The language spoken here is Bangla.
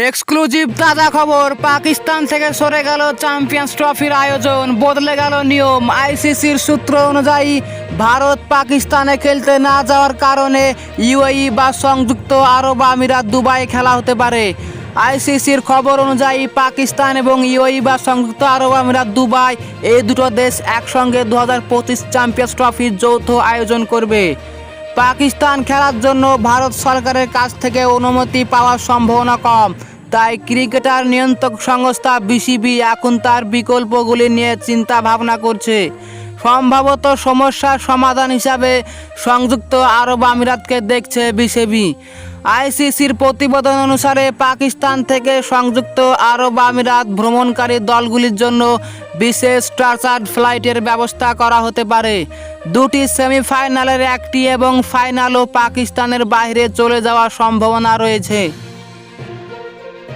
এক্সক্লুসিভ তাজা খবর, পাকিস্তান থেকে সরে গেল চ্যাম্পিয়ন্স ট্রফির আয়োজন, বদলে গেল নিয়ম। আইসিসির সূত্র অনুযায়ী, ভারত পাকিস্তানে খেলতে না যাওয়ার কারণে ইউএই বা সংযুক্ত আরব আমিরাত দুবাই খেলা হতে পারে। আইসিসির খবর অনুযায়ী, পাকিস্তান এবং ইউএই বা সংযুক্ত আরব আমিরাত দুবাই এই দুটো দেশ একসঙ্গে দু হাজার পঁচিশ চ্যাম্পিয়ন্স ট্রফির যৌথ আয়োজন করবে। পাকিস্তান খেলার জন্য ভারত সরকারের কাছ থেকে অনুমতি পাওয়ার সম্ভাবনা কম। তাই ক্রিকেটার নিয়ন্ত্রক সংস্থা বিসিবি এখন তার বিকল্পগুলি নিয়ে চিন্তা ভাবনা করছে। সম্ভবত সমস্যার সমাধান হিসাবে সংযুক্ত আরব আমিরাতকে দেখছে বিসিবি। আইসিসির প্রতিবেদন অনুসারে পাকিস্তান থেকে সংযুক্ত আরব আমিরাত ভ্রমণকারী দলগুলির জন্য বিশেষ টার্চার্ড ফ্লাইটের ব্যবস্থা করা হতে পারে। দুটি সেমিফাইনালের একটি এবং ফাইনালও পাকিস্তানের বাইরে চলে যাওয়ার সম্ভাবনা রয়েছে।